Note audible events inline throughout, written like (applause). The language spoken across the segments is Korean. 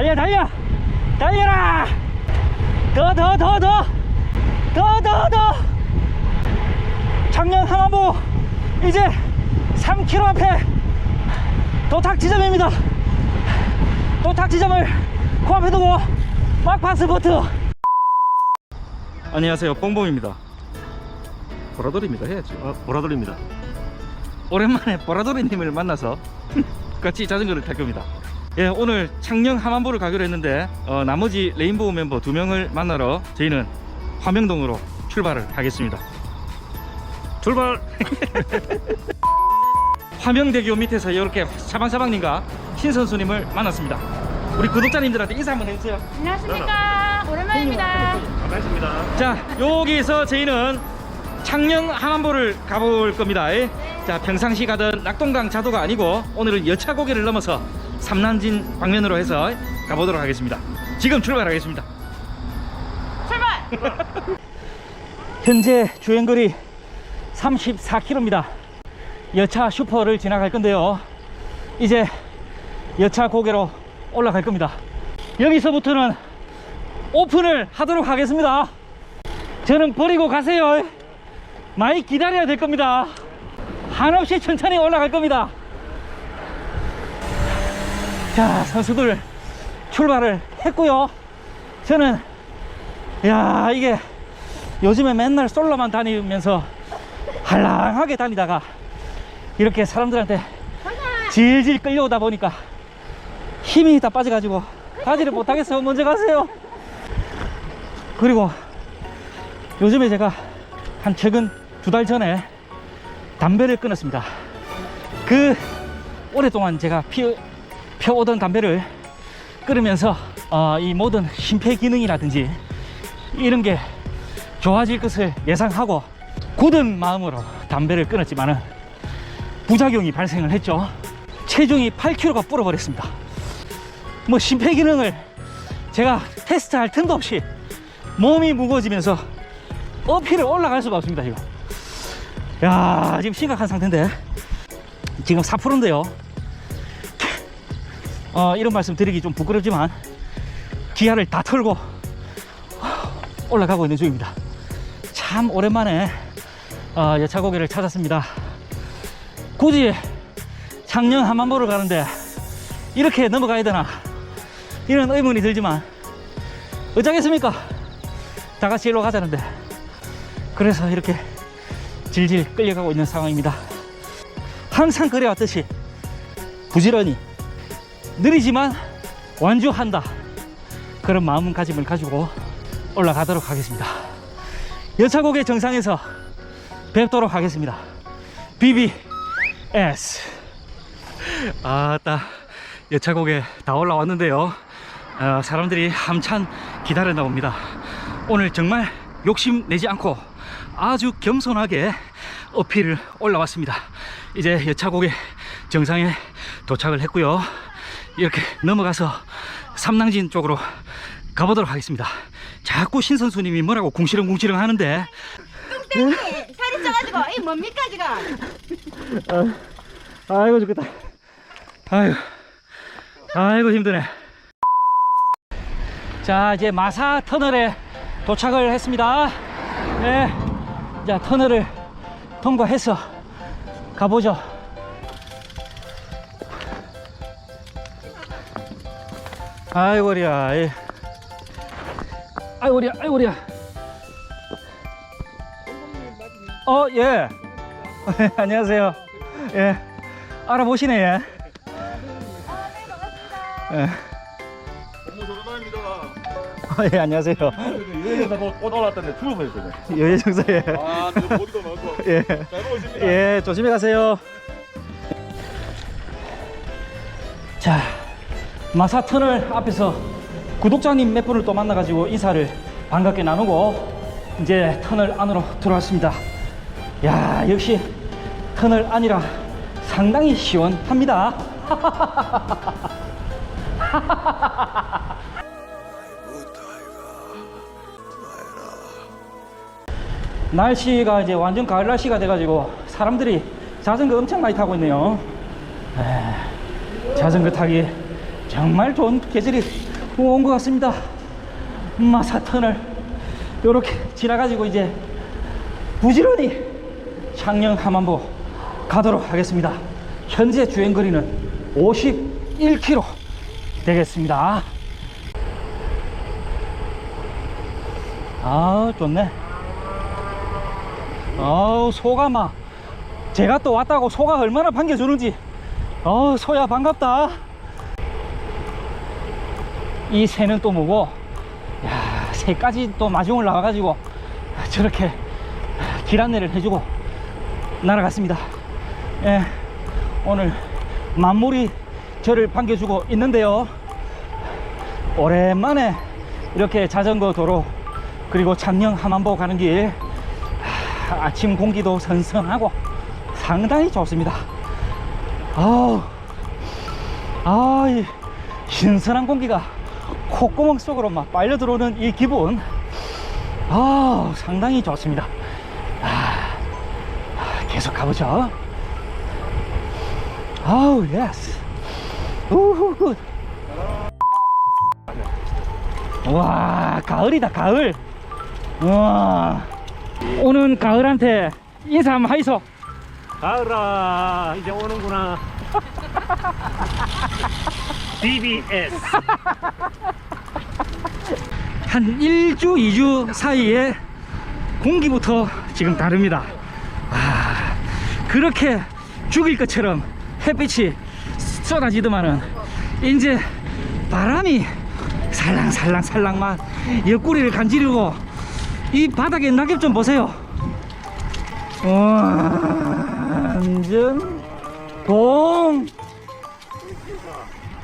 달려 달려. 달려라. 더 더 더 더. 더 더더. 작년 항암부 이제 3km 앞에 도착 지점입니다. 도착 지점을 코앞에 두고 막판 스포트 안녕하세요. 뽕뽕입니다. 보라돌입니다 해야죠 아, 보라돌입니다. 오랜만에 보라돌이님을 만나서 (laughs) 같이 자전거를 탈 겁니다. 예, 오늘 창녕 함안보를 가기로 했는데 어, 나머지 레인보우 멤버 두 명을 만나러 저희는 화명동으로 출발을 하겠습니다. 출발! (laughs) 화명대교 밑에서 이렇게 사방사방님과 신선수님을 만났습니다. 우리 구독자님들한테 인사 한번 해주세요. 안녕하십니까 오랜만입니다 반갑습니다. 자 여기서 저희는 창녕 함안보를 가볼 겁니다 예. 자 평상시 가던 낙동강 자도가 아니고 오늘은 여차고개를 넘어서 삼난진 방면으로 해서 가보도록 하겠습니다. 지금 출발하겠습니다. 출발! (laughs) 현재 주행거리 34km입니다 여차 슈퍼를 지나갈 건데요. 이제 여차 고개로 올라갈 겁니다. 여기서부터는 오픈을 하도록 하겠습니다. 저는 버리고 가세요. 많이 기다려야 될 겁니다. 한없이 천천히 올라갈 겁니다 자 선수들 출발을 했고요. 저는 야 이게 요즘에 맨날 솔로만 다니면서 한랑하게 다니다가 이렇게 사람들한테 질질 끌려오다 보니까 힘이 다 빠져가지고 가지를 못하겠어요 먼저 가세요. 그리고 요즘에 제가 한 최근 두 달 전에 담배를 끊었습니다. 그 오랫동안 제가 피, 펴오던 담배를 끊으면서 어, 이 모든 심폐 기능이라든지 이런 게 좋아질 것을 예상하고 굳은 마음으로 담배를 끊었지만은 부작용이 발생을 했죠. 체중이 8kg가 불어버렸습니다. 뭐 심폐 기능을 제가 테스트할 틈도 없이 몸이 무거워지면서 어필을 올라갈 수가 없습니다 지금. 야 지금 심각한 상태인데 지금 4%인데요. 어, 이런 말씀 드리기 좀 부끄럽지만 기아를 다 털고 올라가고 있는 중입니다. 참 오랜만에 어, 여차고개를 찾았습니다. 굳이 창녕 한만보를 가는데 이렇게 넘어가야 되나 이런 의문이 들지만 어쩌겠습니까? 다 같이 일로 가자는데 그래서 이렇게 질질 끌려가고 있는 상황입니다. 항상 그래왔듯이 부지런히 느리지만 완주한다 그런 마음가짐을 가지고 올라가도록 하겠습니다. 여차고개 정상에서 뵙도록 하겠습니다. BBS. 아따, 여차고개 다 올라왔는데요. 어, 사람들이 한참 기다렸나 봅니다. 오늘 정말 욕심 내지 않고 아주 겸손하게 어필을 올라왔습니다. 이제 여차고개 정상에 도착을 했고요. 이렇게 넘어가서 삼낭진 쪽으로 가보도록 하겠습니다. 자꾸 신선수님이 뭐라고 궁시렁궁시렁 하는데 뚱땡이 살이 쪄가지고 이 뭡니까 지금 아이고 죽겠다. 아이고, 아이고 힘드네. 자 이제 마사 터널에 도착을 했습니다. 네, 자 터널을 통과해서 가보죠. 아이고리야. 예. 아이고리야, 아이고리야. 어, 예. (laughs) 안녕하세요. 예. 알아보시네, 예. 예. 너무 조르다입니다. 어, 예, 안녕하세요. 여행에서 뭐꽃 올랐던데 출범 했거든. 여예정사에. 아, 그 머리도 많고. 예. 잘 보십니다. 예, 조심히 가세요. 자, 마사 터널 앞에서 구독자님 몇 분을 또 만나가지고 인사를 반갑게 나누고 이제 터널 안으로 들어왔습니다. 야, 역시 터널 안이라 상당히 시원합니다. (laughs) 날씨가 이제 완전 가을 날씨가 돼가지고 사람들이 자전거 엄청 많이 타고 있네요. 에, 자전거 타기 정말 좋은 계절이 온 것 같습니다. 마사턴을 이렇게 지나가지고 이제 부지런히 창녕 함안보 가도록 하겠습니다. 현재 주행 거리는 51km 되겠습니다. 아 좋네. 아우 소가 막 제가 또 왔다고 소가 얼마나 반겨주는지 어 소야 반갑다 이 새는 또 뭐고? 야 새까지 또 마중을 나와가지고 저렇게 길 안내를 해주고 날아갔습니다. 예 오늘 만물이 저를 반겨주고 있는데요. 오랜만에 이렇게 자전거 도로 그리고 창녕 함안보 가는 길 하, 아침 공기도 선선하고 상당히 좋습니다. 아우, 아, 이 신선한 공기가 콧구멍 속으로 막 빨려 들어오는 이 기분, 아, 상당히 좋습니다. 아, 계속 가보죠. 아우, 예스. 우후, 굿. 와, 가을이다, 가을. 와, 오는 가을한테 인사 한번 하이소. 가을아 이제 오는구나 (laughs) BBS 한 1주, 2주 사이에 공기부터 지금 다릅니다. 아, 그렇게 죽일 것처럼 햇빛이 쏟아지더만은 이제 바람이 살랑살랑살랑 막 옆구리를 간지르고 이 바닥에 낙엽 좀 보세요. 완전 공.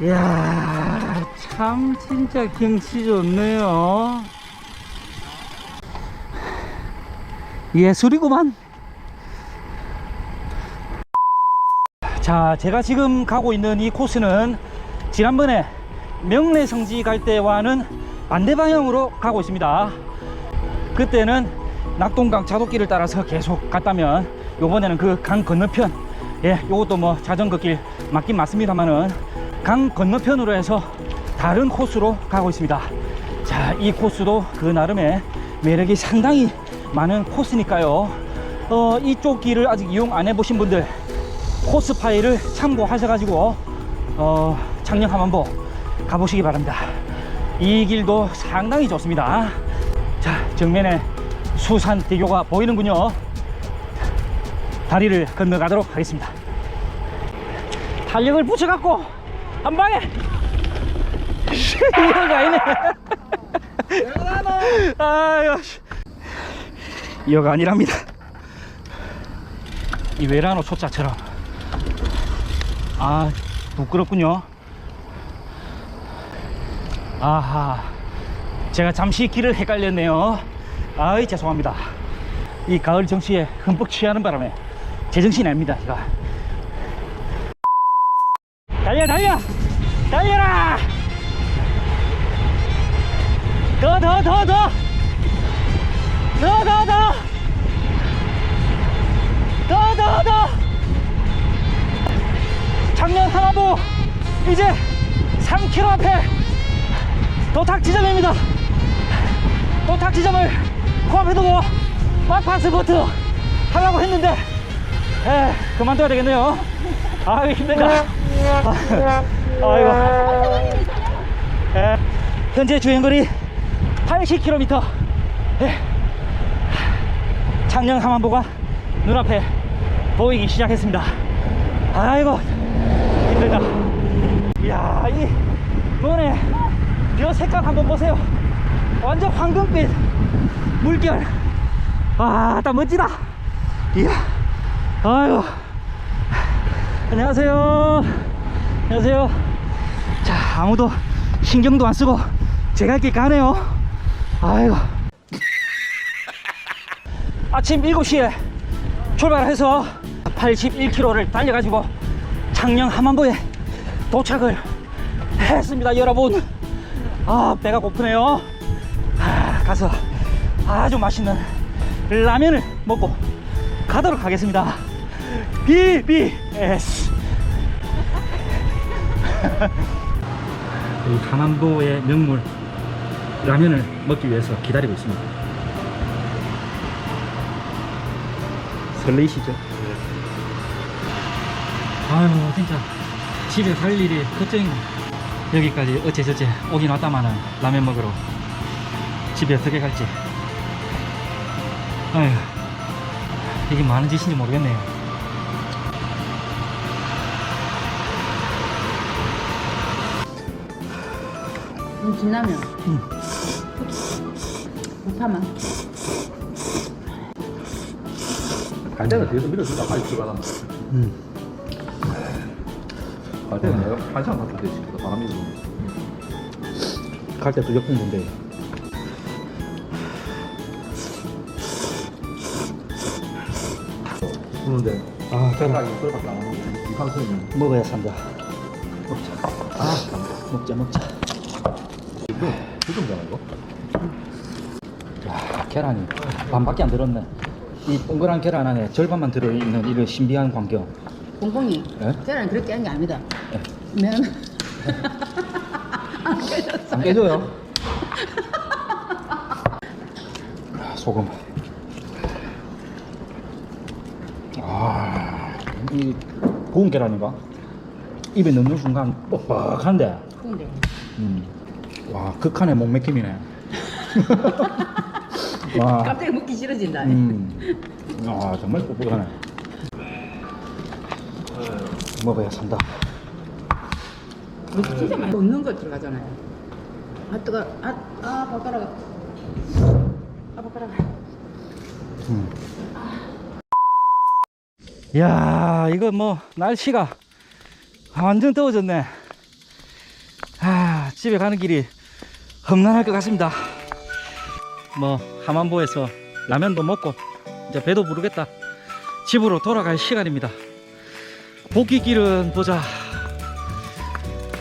이야, 참 진짜 경치 좋네요. 예술이구만. 자, 제가 지금 가고 있는 이 코스는 지난번에 명례성지 갈 때와는 반대 방향으로 가고 있습니다. 그때는 낙동강 자도길을 따라서 계속 갔다면 요번에는 그 강 건너편 예 요것도 뭐 자전거 길 맞긴 맞습니다만은 강 건너편으로 해서 다른 코스로 가고 있습니다. 자 이 코스도 그 나름의 매력이 상당히 많은 코스니까요. 어 이쪽 길을 아직 이용 안 해보신 분들 코스 파일을 참고하셔가지고 어 창녕 한번 가보시기 바랍니다. 이 길도 상당히 좋습니다. 자 정면에 수산대교가 보이는군요. 다리를 건너가도록 하겠습니다. 탄력을 붙여갖고 한 방에 이거가 아니네. 아유 씨. 이거가 아니랍니다. 이 외라노 초짜처럼 아 부끄럽군요. 아하. 제가 잠시 길을 헷갈렸네요. 아이 죄송합니다. 이 가을 정치에 흠뻑 취하는 바람에 제정신이 아닙니다 제가. 달려 달려 더, 더, 더! 더, 더, 더! 더, 더, 더! 작년 하나보 이제 3km 앞에 도탁 지점입니다. 도탁 지점을 코앞에 두고 막파스보트 하려고 했는데 에 그만둬야 되겠네요. 아 힘들다. 아, 아이고. 예, 현재 주행거리 80km 에, 창녕 함안보가 눈앞에 보이기 시작했습니다 아이고 힘들다 이야 이 눈에 벼 색깔 한번 보세요 완전 황금빛 물결 아, 딱 멋지다. 이야, 아유. 안녕하세요. 안녕하세요. 자, 아무도 신경도 안 쓰고 제가 이렇게 가네요. 아이고. 아침 7시에 출발해서 81km를 달려가지고 창녕 함안보에 도착을 했습니다, 여러분. 아, 배가 고프네요. 아, 가서 아주 맛있는 라면을 먹고 가도록 하겠습니다. BBS. 이 하남도의 명물 라면을 먹기 위해서 기다리고 있습니다. 설레이시죠? 아유 진짜 집에 갈 일이 걱정이네. 여기까지 어째저째 오긴 왔다마는 라면 먹으러 집에 어떻게 갈지. 아휴 이게 많은 짓인지 모르겠네요. 진라면. 음. 못하면. 갈 때는 뒤에서 밀어준다. 빨리 들어가라. 음. 갈 때는 내가 한 시간 갔다 되지. 바람 밀고. 갈 때도 역풍인데 부는데 아 생각이 그거밖에 안 하고 이상성이 먹어야 산다. 먹자. 아 먹자 먹자. 이거 부정잖아 이거. 야, 계란이 반밖에 안 들었네. 이 동그란 계란 안에 절반만 들어있는 이런 신비한 광경. 공공이. 예? 저는 그렇게 한 게 아닙니다. 예. 면. (laughs) 안 깨져요. 아, 소금. 아, 이 구운 계란인가? 입에 넣는 순간 뻑뻑한데. 음. 와, 극한의 목맥힘이네. (laughs) 와. 갑자기 먹기 싫어진다. 음. 아, 정말 뻑뻑하네. 먹어야 산다. 뭐 진짜 많이 넣는 거 들어가잖아요. 아 뜨거. 아, 아 바꿔라. 아 바꿔라. 음. 야, 이거 뭐 날씨가 완전 더워졌네. 아, 집에 가는 길이 험난할 것 같습니다. 뭐 하만보에서 라면도 먹고 이제 배도 부르겠다. 집으로 돌아갈 시간입니다. 복귀길은 보자.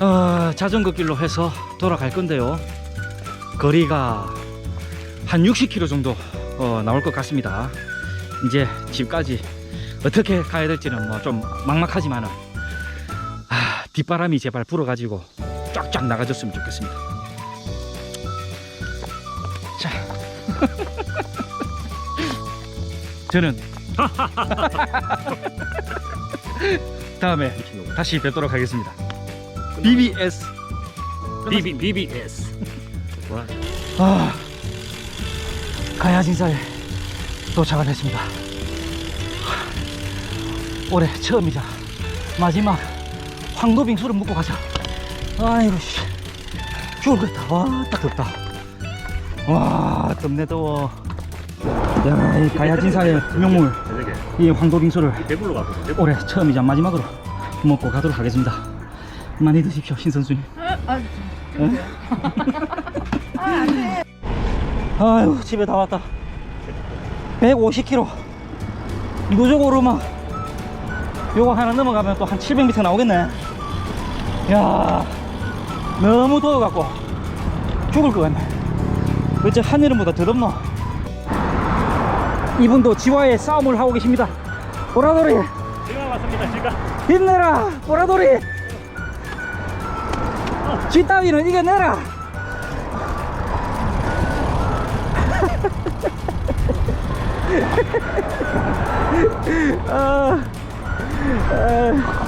어, 자전거 길로 해서 돌아갈 건데요. 거리가 한 60km 정도 어, 나올 것 같습니다. 이제 집까지 어떻게 가야 될지는 뭐 좀 막막하지만은 아, 뒷바람이 제발 불어가지고 쫙쫙 나가줬으면 좋겠습니다. 저는 (laughs) 다음에 다시 뵙도록 하겠습니다. BBS BB, BBS. 와, 아, 가야진사에 도착을 했습니다. 올해 처음이자 마지막 황도빙수를 먹고 가자. 아이고, 씨. 죽을겠다. 와, 딱 덥다. 와, 덥네, 더워. 야, 이 가야진사의 명물, 이 황도빙수를 배불러 가거든. 배불러. 올해 처음이자 마지막으로 먹고 가도록 하겠습니다. 많이 드십시오, 신선수님. 아, 아유 집에 다 왔다 150km 누적 오르막 요거 하나 넘어가면 또 한 700m 나오겠네 야 너무 더워갖고 죽을 것 같네 어째 하늘은 보다 더 덥노 이분도 지와의 싸움을 하고 계십니다 보라돌이 제가 왔습니다. 제가. 힘내라 보라돌이 쥐 따위는 이겨내라 (laughs) 아, 아,